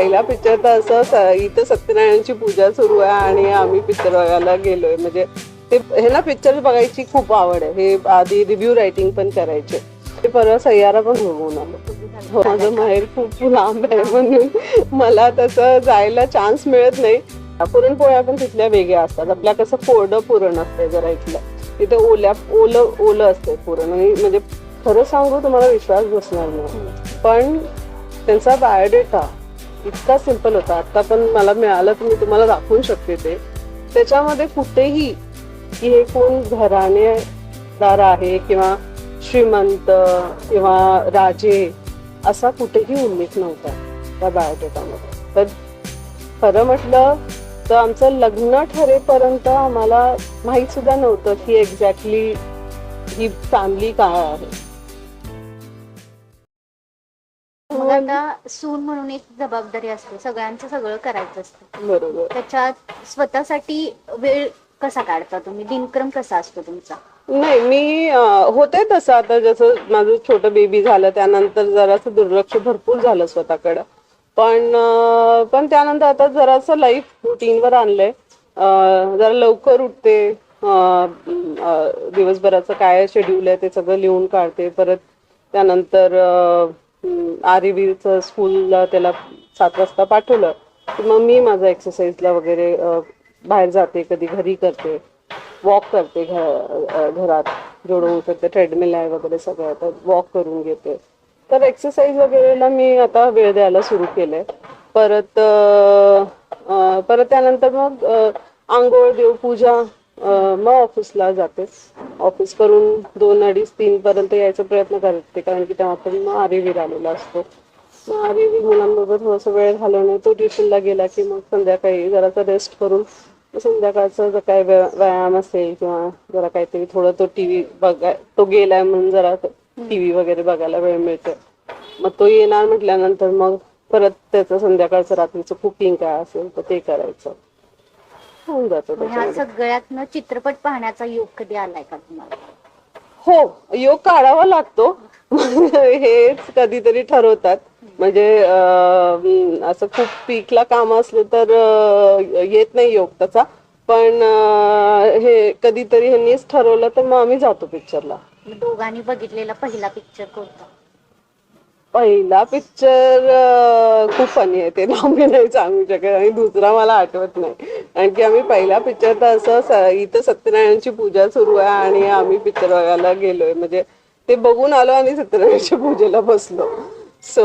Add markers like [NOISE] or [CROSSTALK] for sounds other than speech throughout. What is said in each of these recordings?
पहिला पिक्चर तर असं स- इथं सत्यनारायणची पूजा सुरू आहे आणि आम्ही पिक्चर बघायला गेलोय. म्हणजे ते हे ना पिक्चर बघायची खूप आवड आहे. हे आधी रिव्ह्यू रायटिंग पण करायचे. ते परवा सह्यारा पण बघून आलो. हो, माझं माहेर खूप लांब आहे म्हणून मला तसं जायला चान्स मिळत नाही. पुरणपोळ्या पण तिथल्या वेगळ्या असतात. आपल्या कसं कोरडं पुरण असते जरा इथलं. तिथे ओल्या ओलं ओलं असते पुरण. आणि म्हणजे खरं सांगू तुम्हाला विश्वास बसणार नाही. पण त्यांचा बायोडेटा इतका सिंपल होता. आता पण मला मिळालं तर मी तुम्हाला दाखवू शकते ते. त्याच्यामध्ये कुठेही की हे कोण घराणेदार आहे किंवा श्रीमंत किंवा राजे असा कुठेही उल्लेख नव्हता त्या बायोडेटामध्ये तर खरं म्हटलं तर आमचं लग्न ठरेपर्यंत आम्हाला माहीत सुद्धा नव्हतं की एक्झॅक्टली ही फॅमिली काय आहे. आता सून म्हणून एक जबाबदारी असते. सगळ्यांचं सगळं करायचं असतं. बरोबर. त्याच्यात स्वतःसाठी वेळ कसा काढता तुम्ही? दिनक्रम कसा असतो तुमचा? नाही मी अं, होते तसं. आता जसं माझं छोटं बेबी झालं त्यानंतर जरासं दुर्लक्ष भरपूर झालं स्वतःकडं. पण अं, पण त्यानंतर आता जरासं लाईफ रुटीनवर आणलंय. अं, जरा लवकर उठते. अं, अं, दिवसभराचं काय शेड्यूल आहे ते सगळं लिहून काढते. परत त्यानंतर आरिवीरचं स्कूलला त्याला सात वाजता पाठवलं. की मग मी माझा एक्सरसाइजला वगैरे बाहेर जाते कधी घरी करते. वॉक करते घ- घरात. जेवढं होऊ ट्रेडमिल आहे वगैरे सगळं तर वॉक करून घेते. तर एक्सरसाइज वगैरेला मी आता वेळ द्यायला सुरू केलंय. परत परत त्यानंतर मग आंघोळ देवपूजा पूजा मग ऑफिसला जाते ऑफिस करून दोन अडीच तीन पर्यंत यायचा प्रयत्न करते कारण की तेव्हा पण मग आरेवीर आलेला असतो. मग आरेवीर मुलांबरोबर थोडासा वेळ घालवणे तो ट्युशनला गेला की मग संध्याकाळी जरासा रेस्ट करून संध्याकाळचं जर काय व्यायाम असेल किंवा जरा काहीतरी थोडं तो टी व्ही बघाय तो गेलाय म्हणून जरा टी व्ही वगैरे बघायला वेळ मिळतो मग तो येणार म्हटल्यानंतर मग परत त्याचं संध्याकाळचं रात्रीचं कुकिंग काय असेल तर ते करायचं. होऊन जातं ह्या त्याच्यामध्ये. सगळ्यातनं चित्रपट पाहण्याचा योग कधी आलाय का तुम्हाला? हो योग काढावा लागतो. [LAUGHS] हेच कधीतरी ठरवतात. म्हणजे अं, असं खूप पीकला काम असलं तर अं, येत नाही योग त्याचा. पण अं, हे कधीतरी ह्यांनीच ठरवलं तर मग आम्ही जातो पिक्चरला दोघांनी बघितलेला पहिला पिक्चर कोणता? पहिला पिक्चर खूप फनी आहे ते. [LAUGHS] नाव मी नाही सांगू शकत आणि दुसरा मला आठवत नाही. कारण की आम्ही पहिला पिक्चर तर असं इथं सत्यनारायणची पूजा सुरू आहे आणि आम्ही पिक्चर बघायला गेलोय. म्हणजे ते बघून आलो आणि सत्यनारायणच्या पूजेला बसलो. सो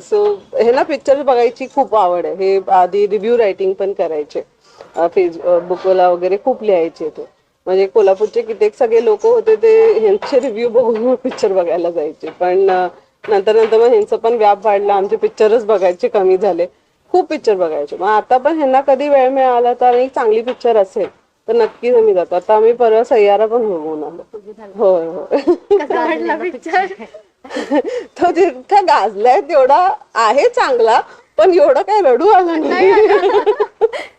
सो हे ना पिक्चर बघायची खूप आवड आहे. हे आधी रिव्ह्यू रायटिंग पण करायचे. फेसबुकला वगैरे खूप लिहायचे ते. म्हणजे कोल्हापूरचे कित्येक सगळे लोक होते ते ह्यांचे रिव्ह्यू बघून पिक्चर बघायला जायचे. पण नंतर नंतर मग ह्यांचं पण व्याप वाढला. आमचे पिक्चरच बघायचे कमी झाले. खूप पिक्चर बघायचे. मग आता पण ह्यांना कधी वेळ मिळाला तर एक चांगली पिक्चर असेल तर नक्कीच आम्ही जातो. आता आम्ही परवा सह्यारा पण बघून आलो. होय होय. पिक्चर [LAUGHS] तो जितका गाजलाय तेवढा आहे चांगला पण एवढं काय रडू आलं नाही. [LAUGHS]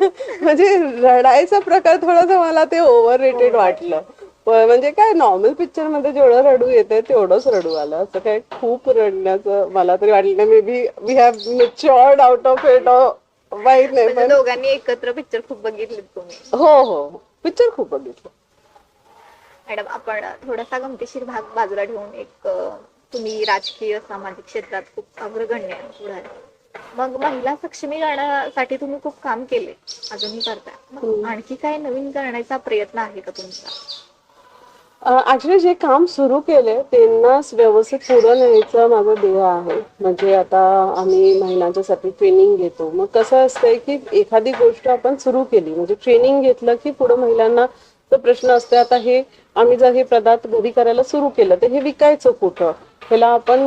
म्हणजे रडायचा प्रकार थोडासा मला ते ओव्हर रेटेड वाटलं. पण म्हणजे काय नॉर्मल पिक्चरमध्ये जेवढं रडू येते तेवढंच रडू आलं. असं काय खूप रडण्याचं मला तरी वाटलं नाही. Maybe we have matured out of it माहीत नाही म्हणजे पण दोघांनी एकत्र पिक्चर खूप बघितलेत तुम्ही. हो हो. पिक्चर खूप बघितलं. मॅडम आपण थोडासा गमतीशीर भाग बाजूला ठेवून एक तुम्ही राजकीय सामाजिक क्षेत्रात खूप अग्रगण्य पुढारी मग महिला सक्षमीकरणासाठी तुम्ही खूप काम केले. अजूनही करताय. मग आणखी काय नवीन करण्याचा प्रयत्न आहे का तुमचा? ऍक्च्युली जे काम सुरू केले त्यांनाच व्यवस्थित पुढं न्यायचं माझं ध्येय आहे. म्हणजे आता आम्ही महिलांच्यासाठी ट्रेनिंग घेतो. मग कसं असतंय की एखादी गोष्ट आपण सुरू केली म्हणजे ट्रेनिंग घेतलं की पुढे महिलांना तो प्रश्न असतो आता हे आम्ही जर हे पदार्थ घरी करायला सुरू केलं तर हे विकायचं कुठं? ह्याला आपण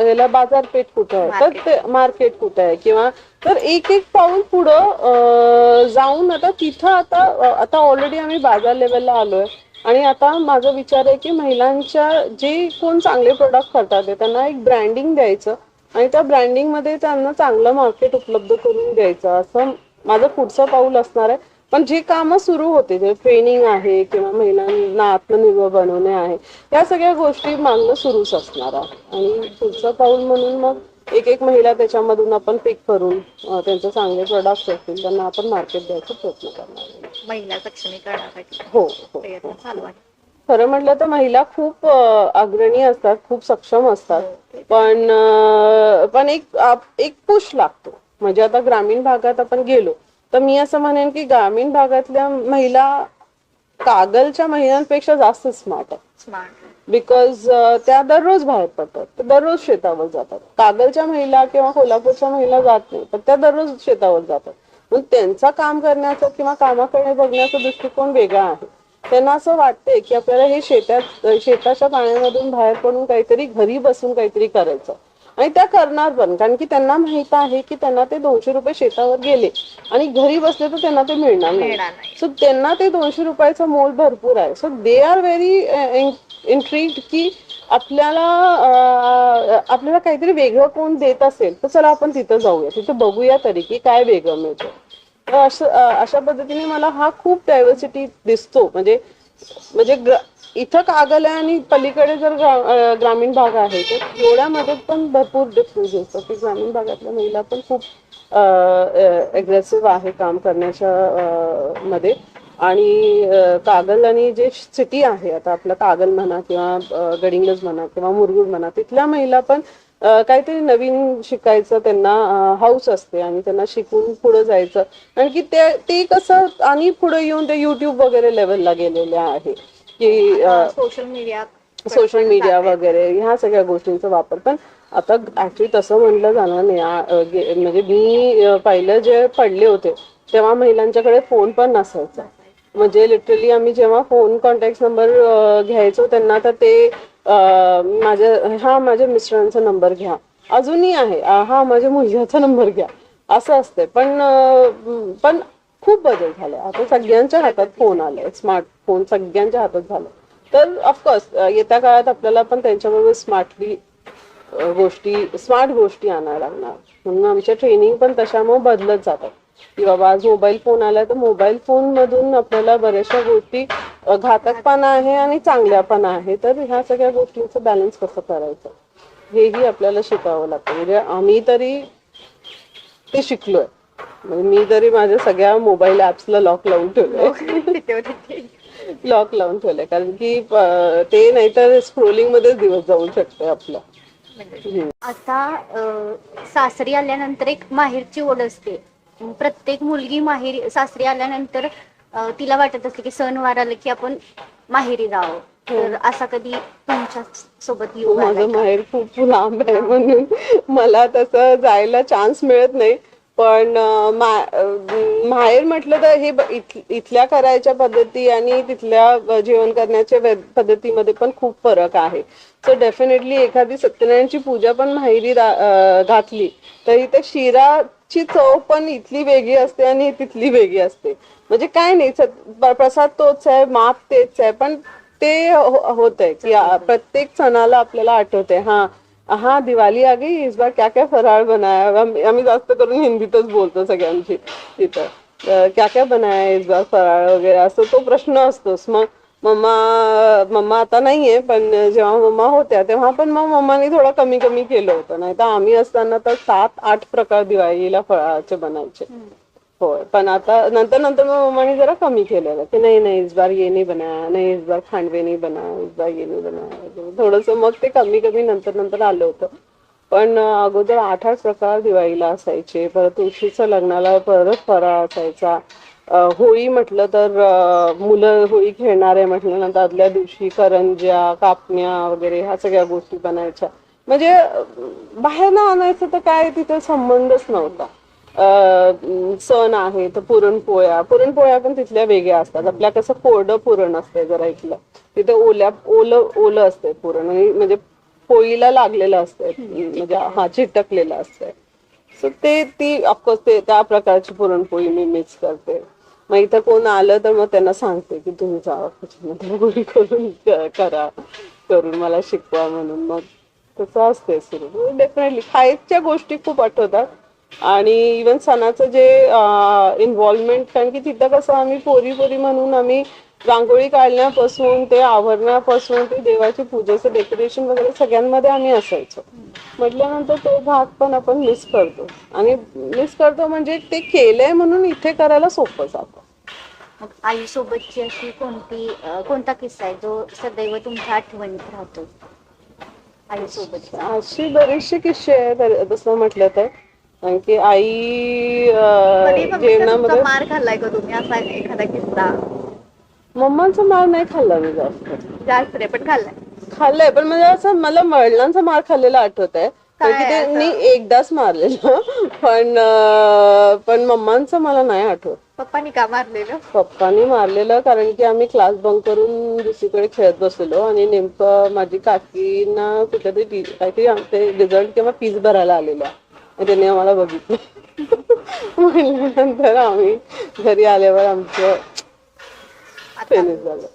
ह्याला बाजारपेठ कुठं आहे? तर ते मार्केट कुठं आहे? किंवा तर एक एक पाऊल पुढं जाऊन आता तिथं आता आता ऑलरेडी आम्ही बाजार लेवलला आलोय. आणि आता माझा विचार आहे की महिलांच्या जे कोण चांगले प्रोडक्ट करतात त्यांना एक ब्रँडिंग द्यायचं आणि त्या ब्रँडिंगमध्ये त्यांना चांगलं मार्केट उपलब्ध करून द्यायचं. असं माझं पुढचं पाऊल असणार आहे. पण जे कामं सुरू होते जे ट्रेनिंग आहे किंवा महिलांना आत्मनिर्भर बनवणे आहे या सगळ्या गोष्टी मागणं सुरूच असणार आहे. आणि पुढचं पाऊल म्हणून मग एक एक महिला त्याच्यामधून आपण पिक करून त्यांचे चांगले प्रोडक्ट्स असतील त्यांना आपण मार्केट द्यायचा प्रयत्न करणार. महिला सक्षमीकरणासाठी हो हो. प्रयत्न चालू आहे. खरं म्हटलं तर महिला खूप अग्रणी असतात खूप सक्षम असतात. पण अं, पण एक एक पुश लागतो. म्हणजे आता ग्रामीण भागात आपण गेलो तर मी असं म्हणेन की ग्रामीण भागातल्या महिला कागलच्या महिलांपेक्षा जास्त स्मार्ट आहेत. स्मार्ट बिकॉज त्या दररोज बाहेर पडतात. दररोज शेतावर जातात. कागलच्या महिला किंवा कोल्हापूरच्या महिला जात नाही पण त्या दररोज शेतावर जातात. मग त्यांचा काम करण्याचा किंवा कामाकडे बघण्याचा दृष्टिकोन वेगळा आहे. त्यांना असं वाटतंय की आपल्याला हे शेतात शेताच्या पाण्यामधून बाहेर पडून काहीतरी घरी बसून काहीतरी करायचं. आणि त्या करणार पण. कारण की त्यांना माहीत आहे की त्यांना ते दोनशे रुपये शेतावर गेले. आणि घरी बसले तर त्यांना ते मिळणार नाही. मिळणार नाही. सो त्यांना ते दोनशे रुपयाचं मोल भरपूर आहे. So they are very intrigued की आपल्याला आपल्याला काहीतरी वेगळं कोण देत असेल तर चला आपण तिथं जाऊया. तिथं बघूया तरी की काय वेगळं मिळतं. तर असं अशा पद्धतीने मला हा खूप डायव्हर्सिटी दिसतो. म्हणजे म्हणजे इथं कागल आहे आणि पलीकडे जर ग्रा- ग्रामीण भाग आहे तर एवढ्यामध्ये पण भरपूर डिफरन्स असतो की ग्रामीण भागातल्या महिला पण खूप अग्रेसिव्ह आहे काम करण्याच्या मध्ये. आणि कागल आणि जे सिटी आहे आता आपलं कागल म्हणा किंवा गडिंगज म्हणा किंवा मुरगुड म्हणा तिथल्या महिला पण काहीतरी नवीन शिकायचं त्यांना हाऊस असते आणि त्यांना शिकून पुढे जायचं. कारण की ते ते कसं आणि पुढे येऊन ते युट्यूब वगैरे लेवलला गेलेले आहे. की अं, सोशल मीडिया सोशल मीडिया वगैरे ह्या सगळ्या गोष्टींचा वापर. पण आता ऍक्च्युली तसं म्हणलं जाणार नाही. आ- अ, गे- म्हणजे मी अ, पहिलं जे पडले होते तेव्हा महिलांच्याकडे फोन पण नसायचा. म्हणजे लिटरली आम्ही जेव्हा फोन कॉन्टॅक्ट नंबर घ्यायचो त्यांना तर ते अ, माझ्या हा माझ्या मिस्टरांचा नंबर घ्या. अजूनही आहे. अ, हा माझ्या मुलग्याचा नंबर घ्या. असं असते पण अ, पण खूप बदल झाले. आता सगळ्यांच्या हातात फोन आले. स्मार्टफोन सगळ्यांच्या हातात झालं. तर ऑफकोर्स येत्या काळात आपल्याला पण त्यांच्याबरोबर स्मार्टली गोष्टी स्मार्ट गोष्टी आणायला लागणार. म्हणून आमच्या ट्रेनिंग पण तशामुळे बदलत जातात. की बाबा आज मोबाईल फोन आला तर मोबाईल फोन मधून आपल्याला बऱ्याचशा गोष्टी घातक पण आहे आणि चांगल्या पण आहे. तर ह्या सगळ्या गोष्टींचं बॅलन्स कसं करायचं? हेही आपल्याला शिकावं लागतं. म्हणजे आम्ही तरी ते शिकलोय. मी तरी माझ्या सगळ्या मोबाईल ऍप्सला लॉक लावून ठेवलंय. लॉक लावून ठेवलंय. कारण की ते नाहीतर स्क्रोलिंग मध्येच दिवस जाऊ शकते आपला. आता अं, सासरी आल्यानंतर एक माहेरची ओढ असते. प्रत्येक मुलगी माहेरी सासरी आल्यानंतर तिला वाटत असते की सणवार आलं की आपण माहेरी जावं. तर असा कधी तुमच्यासोबत आलाय माझं? माहेर खूप लांब आहे म्हणून मला तसं जायला चान्स मिळत नाही. पण माहेर म्हटलं तर हे इथल्या करायच्या पद्धती आणि तिथल्या जेवण करण्याच्या पद्धतीमध्ये पण खूप फरक आहे. सो डेफिनेटली एखादी सत्यनारायणची पूजा पण माहेरी घातली तरी घातली तर इथे शिराची चव पण इथली वेगळी असते आणि तिथली वेगळी असते. म्हणजे काय नाही प्रसाद तोच आहे माप तेच आहे पण ते हो, होत आहे की प्रत्येक सणाला आपल्याला आठवते हा. हा दिवाळी आ गई इस बार क्या क्या फराळ बनाया? आम्ही जास्त करून हिंदीतच बोलतो सगळ्यांची तिथं. क्या क्या बनाया इस बार फराळ वगैरे? असं तो प्रश्न असतोच. मग मम्मा मम्मा आता नाहीये पण जेव्हा मम्मा होत्या तेव्हा पण मग मम्मानी थोडं कमी कमी केलं होतं. नाही तर आम्ही असताना तर सात आठ प्रकार दिवाळीला फळाचे बनायचे. होय. पण आता नंतर नंतर मग मम्माने जरा कमी केलेलं. की नाही नाही इस बार ये नाही बना नाही इस बार खांडवे नाही बना इस बार ये नाही बना. थोडस मग ते कमी कमी नंतर नंतर आलं होतं. पण अगोदर आठ आठ प्रकार दिवाळीला असायचे. परत तुळशीचं लग्नाला परत फराळ असायचा. होळी म्हटलं तर मुलं होळी खेळणारे म्हटल्यानंतर आदल्या दिवशी करंज्या कापण्या वगैरे ह्या सगळ्या गोष्टी बनायच्या. म्हणजे बाहेर ना आणायचं तर काय तिथे संबंधच नव्हता. सण आहे तर पुरणपोळ्या पुरणपोळ्या पण तिथल्या वेगळ्या असतात. आपल्या कसं कोरडं पुरण असते जरा इथलं. तिथे ओल्या ओलं ओलं असते पुरण. म्हणजे, म्हणजे पोळीला लागलेलं असतंय. म्हणजे हा चिटकलेलं असतंय. सो ते ती ऑफकोर्स ते त्या प्रकारची पुरणपोळी मी मिक्स करते. मग इथं कोण आलं तर मग त्यांना सांगते की तुम्ही जावा किचनमध्ये गोळी करून करा करून मला शिकवा म्हणून. मग तसं असते सुरू. डेफिनेटली खायच्या गोष्टी खूप आठवतात. आणि इवन सणाचं जे इन्व्हॉल्वमेंट कारण की तिथं कसं आम्ही पोरी पोरी म्हणून आम्ही रांगोळी काढण्यापासून ते आवरण्यापासून ते देवाची पूजेचं डेकोरेशन वगैरे सगळ्यांमध्ये आम्ही असायचो. म्हटल्यानंतर तो भाग पण आपण मिस करतो. आणि मिस करतो म्हणजे ते केलंय म्हणून इथे करायला सोपं जातं. मग आईसोबतची अशी कोणती अं, कोणता किस्सा आहे जो सदैव तुमच्या आठवणीत राहतो? आईसोबतचा. अशी बरेचसे किस्से आहेत तसं म्हटलं तर. कारण की आई अं, जेवणामध्ये मार खाल्लाय का तुम्ही? असा एखादा किस्सा? मम्माचा मार नाही खाल्ला मी जास्त. जास्त रे पण खाल्लाय. खाल्लंय पण म्हणजे असं मला वडिलांचा मार खाल्लेला आठवत आहे. कारण की त्यांनी एकदाच मारलेलं. पण अं, पण मम्मांचं मला नाही आठवत. पप्पानी का मारलेलं? पप्पानी मारलेलं कारण की आम्ही क्लास बंक करून दुसरीकडे खेळत बसलेलो आणि नेमकं माझी काकीना कुठल्या तरी टी- काहीतरी आमचे रिझल्ट किंवा फीज भरायला आलेल्या त्यांनी आम्हाला बघितलं. म्हणल्यानंतर आम्ही घरी आल्यावर आमचं आता फिनिश झालं.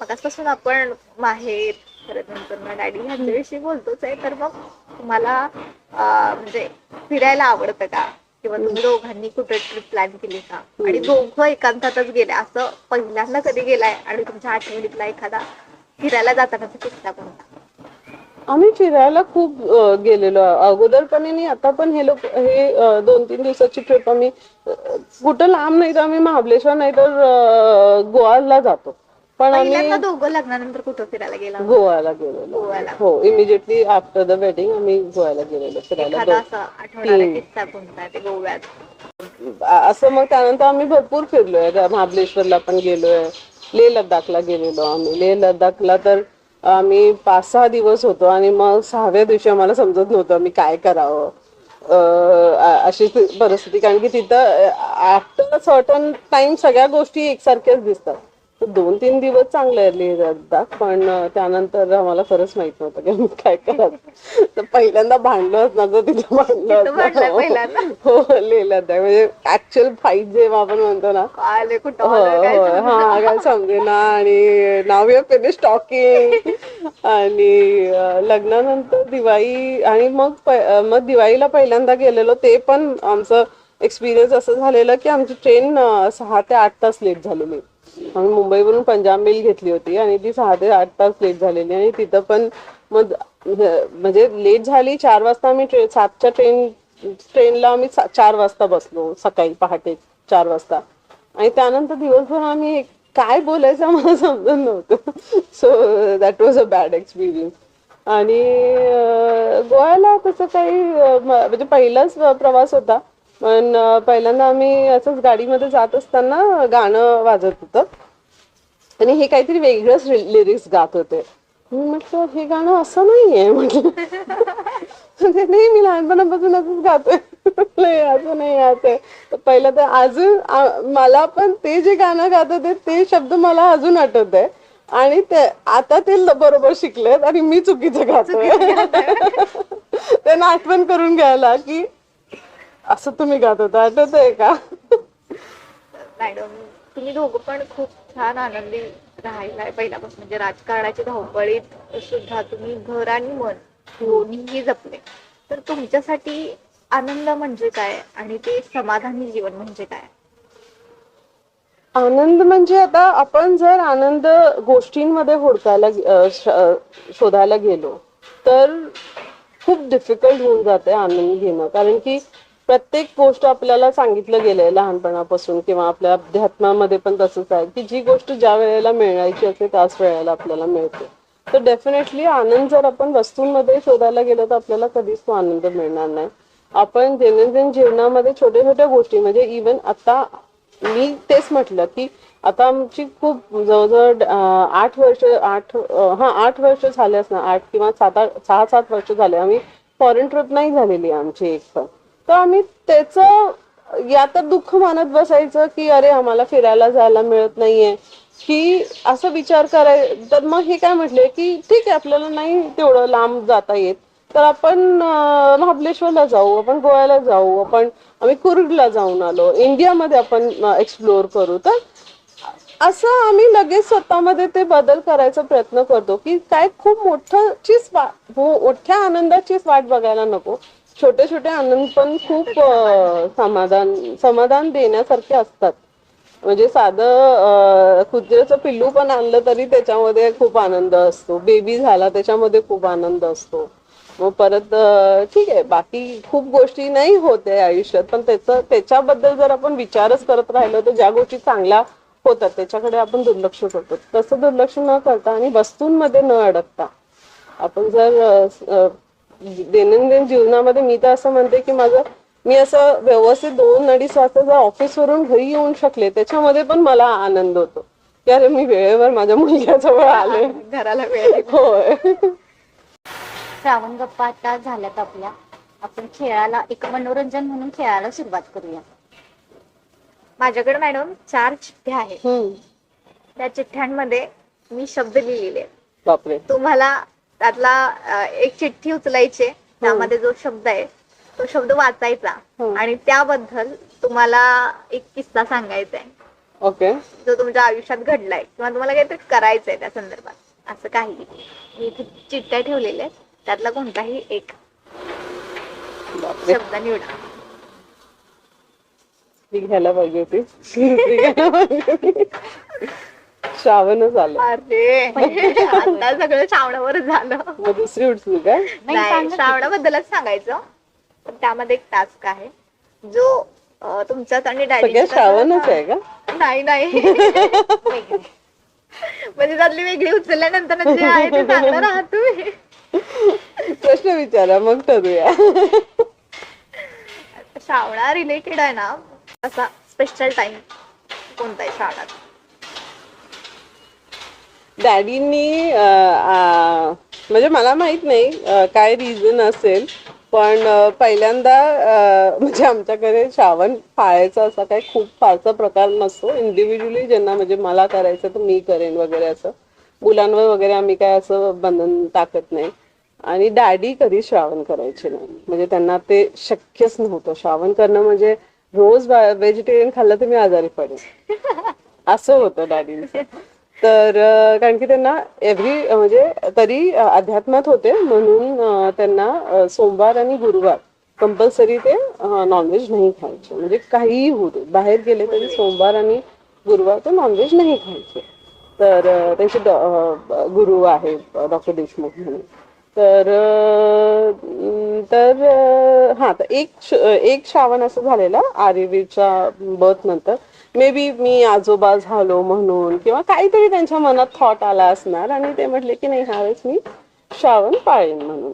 मगाचपासून आपण माहेर परत नंतर ना डॅडी ह्यांच्याविषयी बोलतोच आहे तर मग तुम्हाला म्हणजे फिरायला आवडतं का? किंवा तुम्ही दोघांनी कुठे ट्रिप प्लॅन केली का? आणि दोघं एकांतातच गेले असं पहिल्यांदा कधी गेलाय? आणि तुमच्या आठवणीतला एखादा फिरायला जातानाचा किस्सा कोणता? आम्ही फिरायला खूप गेलेलो. अगोदरपणे आणि आता पण हे लोक हे दोन तीन दिवसाची ट्रिप आम्ही कुठं लांब नाही तर आम्ही महाबळेश्वर नाही तर गोवाला जातो. पण आम्ही दोघं लग्नानंतर कुठं फिरायला गेला? गोवाला गेलेलो. हो इमिजिएटली आफ्टर द वेडिंग आम्ही गोव्याला गेलेलो फिरायला. असा मग त्यानंतर आम्ही भरपूर फिरलोय. महाबळेश्वरला पण गेलोय. लेह लडाखला गेलेलो आम्ही. लेह लडाखला तर आम्ही पाच सहा दिवस होतो आणि मग सहाव्या दिवशी आम्हाला समजत नव्हतं मी काय करावं. अशी ती परिस्थिती. कारण की तिथं आफ्टर सर्टन टाइम सगळ्या गोष्टी एकसारख्याच दिसतात. दोन तीन दिवस चांगले लडाख पण त्यानंतर आम्हाला खरंच माहीत नव्हतं की आम्ही काय करायचं तर पहिल्यांदा भांडलोच ना तर तिथं भांडलं पहिल्यांदा? हो लेह लडाख म्हणजे ऍक्च्युअल फाईट जेव्हा आपण म्हणतो ना. हो काय हो? हा काय समजेना आणि नाव युअर फिनिश टॉकिंग आणि लग्नानंतर दिवाळी आणि मग मग दिवाळीला पहिल्यांदा गेलेलो. ते पण आमचं एक्सपिरियन्स असं झालेलं की आमची ट्रेन सहा ते आठ तास लेट झालेली. आम्ही मुंबईवरून पंजाब मेल घेतली होती आणि ती सहा ते आठ तास लेट झालेली आणि तिथं पण मग म्हणजे लेट झाली चार वाजता आम्ही ट्रेन सातच्या ट्रेन ट्रेनला आम्ही चार वाजता बसलो सकाळी पहाटे चार वाजता. आणि त्यानंतर दिवसभर आम्ही काय बोलायचं मला समजत नव्हतं. So that was a bad experience आणि गोव्याला तसं काही म्हणजे पहिलाच प्रवास होता. पण पहिल्यांदा आम्ही असंच गाडीमध्ये जात असताना गाणं वाजत होतं. आणि हे काहीतरी वेगळंच लिरिक्स गात होते. मी म्हटलं हे गाणं असं नाहीये. [LAUGHS] म्हटलं ते नाही मी लहानपणापासून असंच गातोय. असं नाही आहे. पहिलं तर अजून मला पण ते जे गाणं गात होते ते शब्द मला अजून आठवत आहे. आणि ते आता ते बरोबर शिकलेत आणि मी चुकीचं गातोय. [LAUGHS] त्यांना आठवण करून घ्यायला की असं तुम्ही गात होता आठवत आहे का मॅडम तुम्ही दोघं पण खूप छान आनंदी राहिलाय पहिल्यापासून. म्हणजे राजकारणाची धावपळीत सुद्धा तुम्ही घर आणि मन दोन्हीही जपले. तर तुमच्यासाठी आनंद म्हणजे काय आणि ते समाधानी जीवन म्हणजे काय? आनंद म्हणजे आता आपण जर आनंद गोष्टींमध्ये हुडकायला शोधायला गेलो तर खूप डिफिकल्ट होऊन जाते आनंद घेणं. कारण की प्रत्येक गोष्ट आपल्याला सांगितलं गेलंय लहानपणापासून किंवा आपल्या अध्यात्मामध्ये पण तसंच आहे की जी गोष्ट ज्या वेळेला मिळायची असते त्याच वेळेला आपल्याला मिळते. तर डेफिनेटली आनंद जर आपण वस्तूंमध्ये शोधायला गेलो तर आपल्याला कधीच तो आनंद मिळणार नाही. आपण दैनंदिन जीवनामध्ये छोट्या छोट्या गोष्टी म्हणजे इवन आता मी तेच म्हटलं की आता आमची खूप जवळजवळ आठ वर्ष आठ हा आठ वर्ष झाले असणार आठ किंवा सात आठ सहा सात वर्ष झाले. आम्ही फॉरेन ट्रिप नाही झालेली आमची एक पण. तर आम्ही त्याचं या तर दुःख मानत बसायचं की अरे आम्हाला फिरायला जायला मिळत नाहीये. की असं विचार कराय तर मग हे काय म्हटले की ठीक आहे आपल्याला नाही तेवढं लांब जाता येत. तर आपण महाबलेश्वरला महाबळेश्वरला जाऊ आपण गोव्याला जाऊ आपण आम्ही कुर्गला जाऊन आलो. इंडियामध्ये आपण एक्सप्लोअर करू. तर असं आम्ही लगेच स्वतःमध्ये ते बदल करायचा प्रयत्न करतो की काय खूप मोठ्याचीच हो, मोठ्या आनंदाचीच वाट बघायला नको. छोटे छोटे आनंद पण खूप समाधान समाधान देण्यासारखे असतात. म्हणजे साधं कुत्र्याचं पिल्लू पण आणलं तरी त्याच्यामध्ये खूप आनंद असतो. बेबी झाला त्याच्यामध्ये खूप आनंद असतो. मग परत ठीक आहे बाकी खूप गोष्टी नाही होते आयुष्यात पण त्याचं त्याच्याबद्दल जर आपण विचारच करत राहिलो तर ज्या गोष्टी चांगल्या होतात त्याच्याकडे आपण दुर्लक्ष करतो. तसं दुर्लक्ष न करता आणि वस्तूंमध्ये न अडकता आपण जर दैनंदिन जीवनामध्ये मी तर असं म्हणते की माझं मी असं व्यवस्थित दोन अडीच वाजता जर ऑफिसवरून घरी येऊन शकले त्याच्यामध्ये पण मला आनंद होतो. की अरे मी वेळेवर माझ्या मुलग्याजवळ आले. घराला वेळ. होय. श्रावण गप्पा आता झाल्यात आपल्या. आपण खेळाला एक मनोरंजन म्हणून खेळायला सुरुवात करूया. माझ्याकडे मॅडम चार चिठ्ठ्या आहेत. त्या चिठ्ठ्यांमध्ये मी शब्द लिहिलेले आहेत. बापरे. तुम्हाला त्यातला एक चिठ्ठी उचलायची. त्यामध्ये जो शब्द आहे तो शब्द वाचायचा. हम्म. आणि त्याबद्दल तुम्हाला एक किस्सा सांगायचा आहे. ओके. जो तुमच्या आयुष्यात घडलाय किंवा तुम्हाला काहीतरी करायचंय त्या संदर्भात. असं काही. मी इथे चिठ्ठ्या ठेवलेल्या आहेत. त्यातला कोणताही एक शब्द निवडा. घ्यायला पाहिजे होती. श्रावणच आलं अरे आता सगळं श्रावणावरच झालं. मग दुसरी उठली काय? नाही. श्रावणाबद्दलच सांगायचं. पण त्यामध्ये एक टास्क आहे. जो अं, तुमच्यात आणि सगळ्या डॅडी श्रावणच आहे का? नाही नाही. [LAUGHS] म्हणजे त्यातली वेगळी उचलल्यानंतर जे आहे ते सांगणार आहात तुम्ही. प्रश्न विचारा मग ठरूया श्रावणा रिलेटेड आहे ना असा स्पेशल टाइम कोणता आहे श्रावणात? डॅडींनी म्हणजे मला माहीत नाही काय रिझन असेल पण पहिल्यांदा म्हणजे आमच्याकडे श्रावण पाळायचा असा काही खूप फारसा प्रकार नसतो. इंडिव्हिज्युअली ज्यांना म्हणजे मला करायचं तर मी करेन वगैरे असं. मुलांवर वगैरे आम्ही काय असं बंधन टाकत नाही. आणि डॅडी कधी श्रावण करायचे नाही. म्हणजे त्यांना ते शक्यच नव्हतं. श्रावण करणं म्हणजे रोज व्हेजिटेरियन खाल्लं तर मी आजारी पडेल असं होतं डॅडींचं. तर कारण की त्यांना एव्हरी म्हणजे तरी अध्यात्मात होते म्हणून त्यांना सोमवार आणि गुरुवार कंपल्सरी ते नॉनव्हेज नाही खायचे. म्हणजे काहीही होऊ दे. बाहेर गेले तरी सोमवार आणि गुरुवार ते नॉनव्हेज नाही खायचे. तर त्यांचे गुरु आहे डॉक्टर देशमुख म्हणून. तर तर हा तर एक श- एक श्रावण असं झालेला आर्यवीरच्या बर्थ नंतर. मे बी मी आजोबा झालो म्हणून किंवा काहीतरी त्यांच्या मनात थॉट आला असणार आणि ते म्हटले की नाही ह्यावेळेस मी श्रावण पाळेन म्हणून.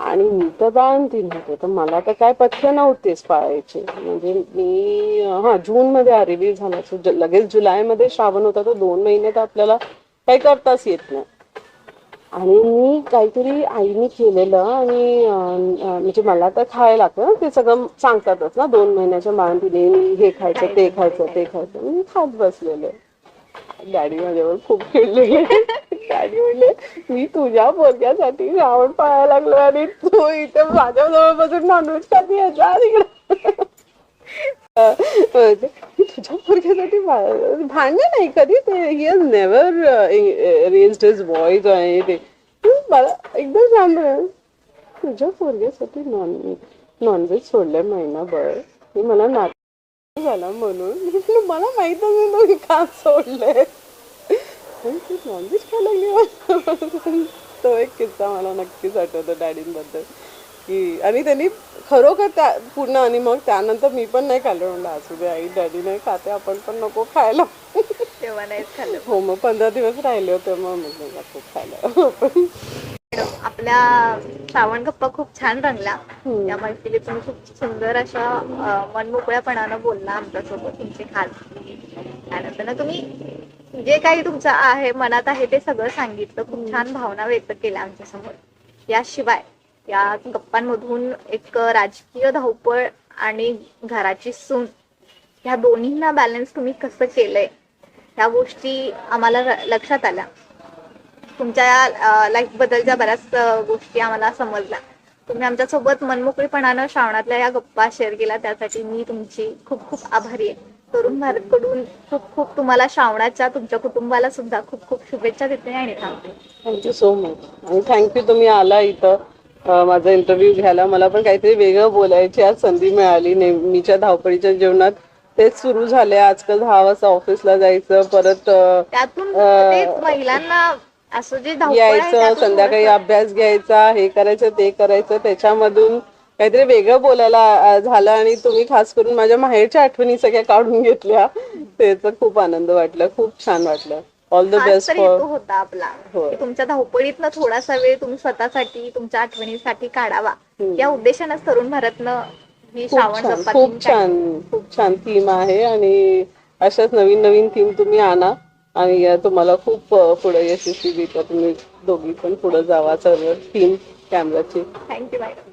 आणि मी तर बाळंतीन होते तर मला तर काय पथ्य नव्हतेच पाळायचे. म्हणजे मी हा जून मध्ये आरेवीर झाला. ज- लगेच जुलैमध्ये श्रावण होता तर दोन महिने तर आपल्याला काही करताच येत नाही. आणि मी काहीतरी आईने केलेलं आणि म्हणजे मला तर खायला लागतं. ना, ते सगळं सांगतातच ना दोन महिन्याच्या बाळंतीने हे खायचं ते खायचं ते खायचं. मी खात बसलेले. डॅडी माझ्यावर खूप खेळले डॅडी म्हणले मी तुझ्या पोरग्यासाठी रावण पाळायला लागलो आणि तू इथे माझ्याजवळ बसून नॉनव्हेज खाती याचा तिकडे तुझ्या पोरग्यासाठी भांडण नाही कधी? ते he has never raised his voice आहे ते मला एकदम सांग तुझ्या पोरग्यासाठी नॉन नॉनव्हेज सोडलंय महिनाभर. मी मला नाटक झाला म्हणून. म्हटलं, मला माहीत नाही तुम्ही का सोडलंय. तू नॉनव्हेज खायला लागली [LAUGHS] तो एक किस्सा मला नक्कीच आठवतो डॅडींबद्दल. की आणि त्यांनी खरोखर त्या पूर्ण आणि मग त्यानंतर मी पण नाही खाल्लं. म्हणलं असू दे आई डॅडी नाही खाते आपण पण नको खायला. तेव्हा नाहीच खाल्लं. हो मग पंधरा दिवस राहिले होते मग मी म्हणलं, नको खायला. आपल्या श्रावण गप्पा खूप छान हम्म. या मैफिलीत तुम्ही खूप सुंदर अशा मनमोकळ्यापणानं बोलला आमच्यासोबत तुमचे खास त्यानंतर ना तुम्ही जे काही तुमचं आहे मनात आहे ते सगळं सांगितलं. खूप छान भावना व्यक्त केल्या आमच्यासमोर. याशिवाय या गप्पांमधून एक राजकीय धावपळ आणि घराची सून. ह्या दोन्हींना बॅलन्स तुम्ही कसं केलंय? ह्या गोष्टी आम्हाला लक्षात आल्या. तुमच्या लाईफ बद्दलच्या बऱ्याच गोष्टी आम्हाला समजल्या. तुम्ही आमच्यासोबत मनमोकळीपणानं श्रावणातल्या या गप्पा शेअर केल्या. त्यासाठी मी तुमची खूप खूप आभारी आहे. तरुण भारतकडून खूप खूप तुम्हाला श्रावणाच्या तुमच्या कुटुंबाला सुद्धा खूप खूप शुभेच्छा देते आणि थांबते. थँक्यू सो मच आणि थँक्यू तुम्ही आला इथं. माझा इंटरव्ह्यू घ्यायला मला पण काहीतरी वेगळं बोलायची आज संधी मिळाली. नेहमीच्या धावपळीच्या जीवनात तेच सुरू झाले आजकाल दहा वाजता ऑफिसला जायचं परत महिलांना असं जे यायचं संध्याकाळी अभ्यास घ्यायचा हे करायचं ते करायचं. त्याच्यामधून काहीतरी वेगळं बोलायला झालं आणि तुम्ही खास करून माझ्या माहेरच्या आठवणी सगळ्या काढून घेतल्या. त्याचा खूप आनंद वाटला. खूप छान वाटलं. ऑल द बेस्ट तर फॉर हेतू आपला. की तुमच्या धावपळीतनं थोडासा वेळ तुम्ही स्वतःसाठी तुमच्या आठवणीसाठी काढावा. या उद्देशानंच तरुण भारतनं ही खूप श्रावण खूप छान खूप छान थीम आहे आणि अशाच नवीन नवीन थीम तुम्ही आणा. आणि अ, तुम्हाला खूप पुढे यशस्वी तुम्ही दोघी पण पुढे जावा सर्व थीम कॅमेराची थँक्यू मॅडम